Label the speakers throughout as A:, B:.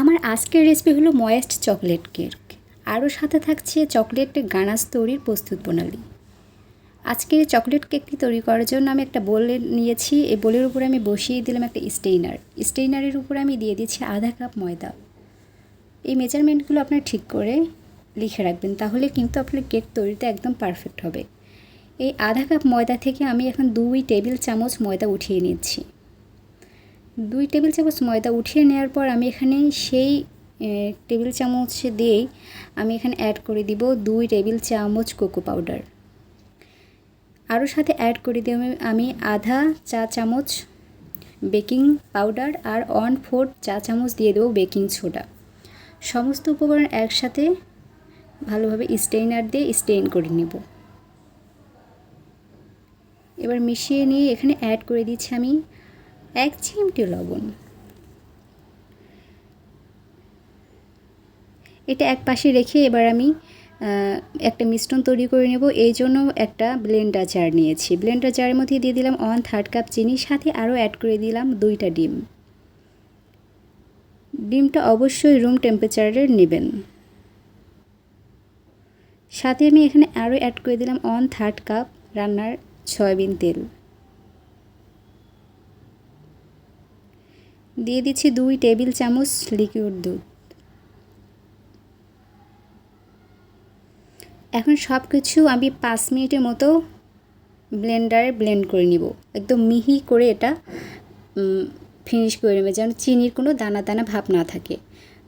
A: আমার আজকের রেসিপি হলো ময়েস্ট চকলেট কেক আরও সাথে থাকছে চকলেট গানাস তৈরির প্রস্তুত প্রণালী। আজকের চকলেট কেকটি তৈরি করার জন্য আমি একটা বোল নিয়েছি। এই বোলের উপরে আমি বসিয়ে দিলাম একটা স্টেইনার স্টেইনারের উপরে আমি দিয়ে দিচ্ছি আধা কাপ ময়দা। এই মেজারমেন্টগুলো আপনার ঠিক করে লিখে রাখবেন, তাহলে কিন্তু আপনার কেক তৈরিতে একদম পারফেক্ট হবে। এই আধা কাপ ময়দা থেকে আমি এখন দুই টেবিল চামচ ময়দা উঠিয়ে নিচ্ছি। দুই টেবিল চামচ ময়দা উঠিয়ে নেওয়ার পর আমি এখানে সেই টেবিল চামচ দিয়েই আমি এখানে অ্যাড করে দিব দুই টেবিল চামচ কোকো পাউডার আরও সাথে অ্যাড করে দিব আমি আধা চা চামচ বেকিং পাউডার আর ওয়ান ফোর্থ চা চামচ দিয়ে দেবো বেকিং সোডা সমস্ত উপকরণ একসাথে ভালোভাবে স্টেইনার দিয়ে স্টেইন করে নেব। এবার মিশিয়ে নিয়ে এখানে অ্যাড করে দিচ্ছি আমি এক চিমটি লবণ। এটা এক পাশে রেখে এবার আমি একটা মিশ্রণ তৈরি করে নেব। এই জন্য একটা ব্লেন্ডার জার নিয়েছি। ব্লেন্ডার জারের মধ্যে দিয়ে দিলাম ওয়ান থার্ড কাপ চিনি, সাথে আরও অ্যাড করে দিলাম দুইটা ডিম। ডিমটা অবশ্যই রুম টেম্পারেচারের নেবেন। সাথে আমি এখানে আরও অ্যাড করে দিলাম ওয়ান থার্ড কাপ রান্নার সয়াবিন তেল। দিয়ে দিচ্ছি দুই টেবিল চামচ লিকুইড দুধ। এখন সব কিছু আমি পাঁচ মিনিটের মতো ব্লেন্ডারে ব্লেন্ড করে নিব। একদম মিহি করে এটা ফিনিশ করে নেবে যেন চিনির কোনো দানা দানা ভাব না থাকে।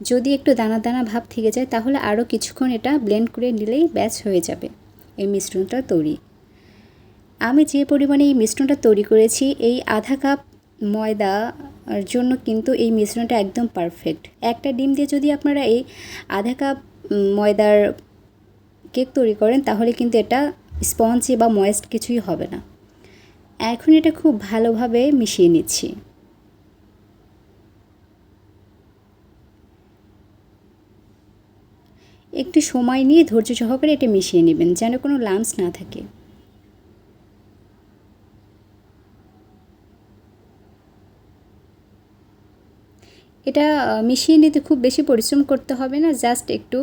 A: যদি একটু দানা দানা ভাব থেকে যায় তাহলে আরও কিছুক্ষণ এটা ব্লেন্ড করে নিলেই ব্যাচ হয়ে যাবে এই মিশ্রণটা তৈরি। আমি যে পরিমাণে এই মিশ্রণটা তৈরি করেছি, এই আধা কাপ ময়দা জন্য কিন্তু এই মিশ্রণটা একদম পারফেক্ট একটা ডিম দিয়ে যদি আপনারা এই আধা কাপ ময়দার কেক তৈরি করেন, তাহলে কিন্তু এটা স্পঞ্জি বা ময়েস্ট কিছুই হবে না। এখন এটা খুব ভালোভাবে মিশিয়ে নিচ্ছি। একটু সময় নিয়ে ধৈর্য সহকারে এটা মিশিয়ে নেবেন, যেন কোনো লামস না থাকে। এটা মিশিয়ে নিতে খুব বেশি পরিশ্রম করতে হবে না জাস্ট একটু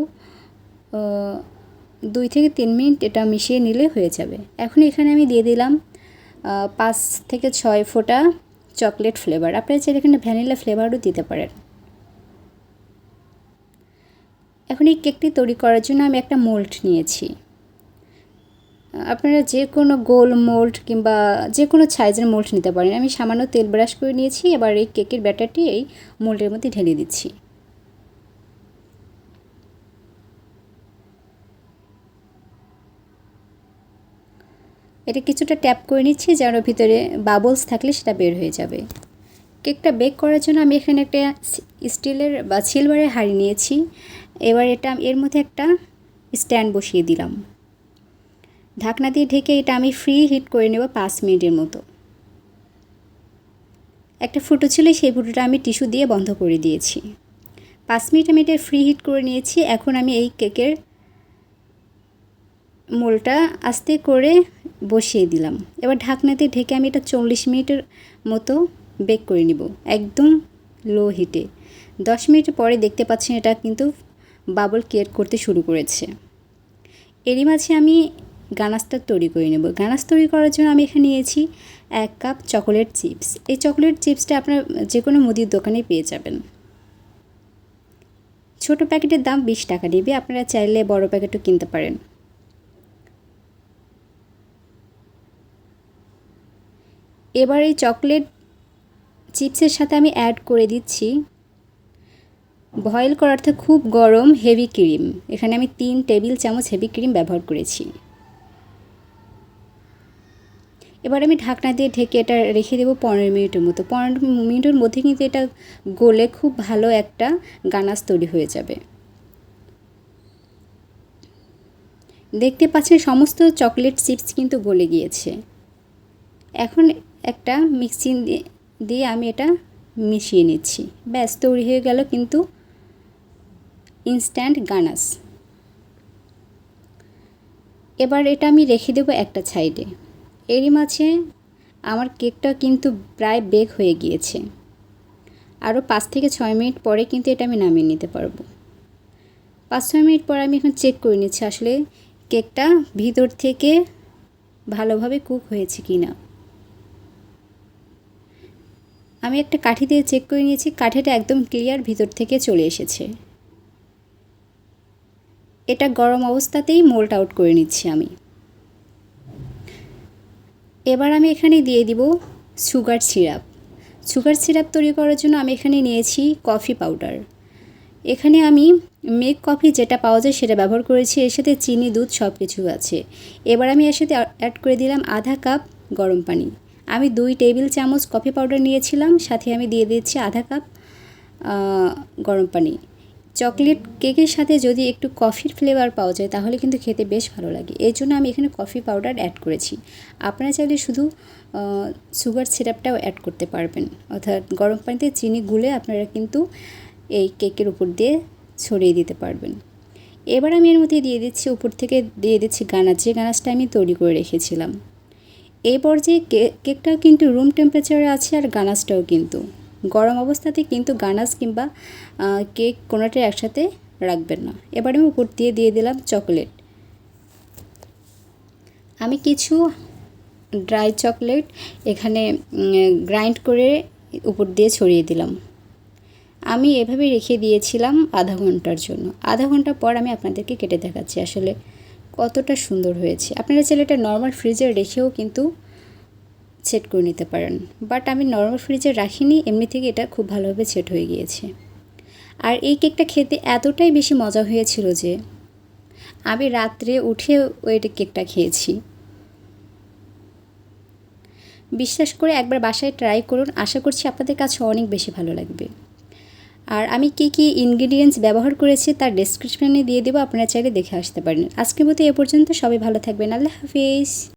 A: দুই থেকে তিন মিনিট এটা মিশিয়ে নিলে হয়ে যাবে। এখন এখানে আমি দিয়ে দিলাম পাঁচ থেকে ছয় ফোঁটা চকলেট ফ্লেভার আপনারা চাইলে এখানে ভ্যানিলা ফ্লেভারও দিতে পারেন। এখন এই কেকটি তৈরি করার জন্য আমি একটা মোল্ড নিয়েছি। আপনারা যে কোনো গোল মোল্ড কিংবা যে কোনো সাইজের মোল্ড নিতে পারেন। আমি সামান্য তেল ব্রাশ করে নিয়েছি, এবার এই কেকের ব্যাটারটি এই মোল্ডের মধ্যে ঢেলে দিচ্ছি। এটা কিছুটা ট্যাপ করে নিচ্ছি, যেন ভিতরে বাবলস থাকলে সেটা বের হয়ে যাবে। কেকটা বেক করার জন্য আমি এখানে একটা স্টিলের বা সিলভারের হাঁড়ি নিয়েছি। এবার এটা এর মধ্যে একটা স্ট্যান্ড বসিয়ে দিলাম। ঢাকনা দিয়ে ঢেকে এটা আমি ফ্রি হিট করে নেব পাঁচ মিনিটের মতো। একটা ফুটো ছিল, সেই ফুটোটা আমি টিস্যু দিয়ে বন্ধ করে দিয়েছি। পাঁচ মিনিট আমি এটা ফ্রি হিট করে নিয়েছি, এখন আমি এই কেকের মোলটা আস্তে করে বসিয়ে দিলাম। এবার ঢাকনাতে ঢেকে আমি এটা চল্লিশ মিনিটের মতো বেক করে নিব, একদম লো হিটে দশ মিনিট পরে দেখতে পাচ্ছেন এটা কিন্তু বাবল কেয়ার করতে শুরু করেছে। এরই মাঝে আমি গানাস্তা তৈরি করে নেব। গানাস তৈরি করার জন্য আমি এখানে নিয়েছি এক কাপ চকোলেট চিপস। এই চকোলেট চিপসটা আপনার যে কোনো মুদির দোকানে পেয়ে যাবেন। ছোট প্যাকেটের দাম বিশ টাকা নেবে। আপনারা চাইলে বড় প্যাকেটও কিনতে পারেন। এবার এই চকলেট চিপসের সাথে আমি অ্যাড করে দিচ্ছি বয়েল করার্থে খুব গরম হেভি ক্রিম। এখানে আমি তিন টেবিল চামচ হেভি ক্রিম ব্যবহার করেছি। এবার আমি ঢাকনা দিয়ে ঢেকে এটা রেখে দেবো পনেরো মিনিটের মতো। পনেরো মিনিটের মধ্যে কিন্তু এটা গলে খুব ভালো একটা গানাস তৈরি হয়ে যাবে। দেখতে পাচ্ছেন সমস্ত চকলেট চিপস কিন্তু গলে গিয়েছে। এখন একটা মিক্সিং দিয়ে আমি এটা মিশিয়ে নিচ্ছি। ব্যাস, তৈরি হয়ে গেল কিন্তু ইনস্ট্যান্ট গানাস এবার এটা আমি রেখে দেবো একটা সাইডে। এরই মাঝে আমার কেকটা কিন্তু প্রায় বেক হয়ে গিয়েছে। আরও পাঁচ থেকে ছয় মিনিট পরে কিন্তু এটা আমি নামিয়ে নিতে পারব। পাঁচ ছয় মিনিট পর আমি এখন চেক করে নিচ্ছি আসলে কেকটা ভিতর থেকে ভালোভাবে কুক হয়েছে কি না আমি একটা কাঠি দিয়ে চেক করে নিয়েছি, কাঠিটা একদম ক্লিয়ার ভিতর থেকে চলে এসেছে। এটা গরম অবস্থাতেই মোল্ট আউট করে নিচ্ছি আমি। এবার আমি এখানে দিয়ে দিব সুগার সিরাপ। সুগার সিরাপ তৈরি করার জন্য আমি এখানে নিয়েছি কফি পাউডার। এখানে আমি মেক কফি যেটা পাওয়া যায় সেটা ব্যবহার করেছি, এর সাথে চিনি, দুধ সব কিছু আছে। এবার আমি এর সাথে অ্যাড করে দিলাম আধা কাপ গরম পানি। আমি দুই টেবিল চামচ কফি পাউডার নিয়েছিলাম, সাথে আমি দিয়ে দিচ্ছি আধা কাপ গরম পানি। চকলেট কেকের সাথে যদি একটু কফির ফ্লেভার পাওয়া যায়, তাহলে কিন্তু খেতে বেশ ভালো লাগে। এই জন্য আমি এখানে কফি পাউডার অ্যাড করেছি। আপনারা চাইলে শুধু সুগার সিরাপটাও অ্যাড করতে পারবেন। অর্থাৎ গরম পানিতে চিনি গুলে আপনারা কিন্তু এই কেকের উপর দিয়ে ছড়িয়ে দিতে পারবেন। এবার আমি এর মধ্যে দিয়ে দিচ্ছি, উপর থেকে দিয়ে দিচ্ছি গানাচ যে গানাচটা আমি তৈরি করে রেখেছিলাম। এই পর্যায়ে কেকটা কিন্তু রুম টেম্পারেচারে আছে আর গানাচটাও কিন্তু। গরম অবস্থাতে কিন্তু গানাস কিংবা কেক কোনোটাই একসাথে রাখবেন না। এবার আমি উপর দিয়ে দিয়ে দিলাম চকলেট। আমি কিছু ড্রাই চকলেট এখানে গ্রাইন্ড করে উপর দিয়ে ছড়িয়ে দিলাম। আমি এভাবে রেখে দিয়েছিলাম আধা ঘণ্টার জন্য। আধা ঘণ্টা পর আমি আপনাদেরকে কেটে দেখাচ্ছি আসলে কতটা সুন্দর হয়েছে। আপনারা চাইলে এটা নর্মাল ফ্রিজে রেখেও কিন্তু সেট করে নিতে পারেন। বাট আমি নর্মাল ফ্রিজে রাখিনি, এমনি থেকে এটা খুব ভালোভাবে সেট হয়ে গিয়েছে। আর এই কেকটা খেতে এতটাই বেশি মজা হয়েছিল যে আমি রাত্রে উঠে ওই কেকটা খেয়েছি। বিশ্বাস করে একবার বাসায় ট্রাই করুন, আশা করছি আপনাদের কাছে অনেক বেশি ভালো লাগবে। আর আমি কী কী ইনগ্রিডিয়েন্টস ব্যবহার করেছি তার ডেসক্রিপশানে দিয়ে দেবো, আপনারা চাইলে দেখে আসতে পারেন। আজকের মতো এ পর্যন্ত, সবাই ভালো থাকবেন, আল্লাহ হাফিজ।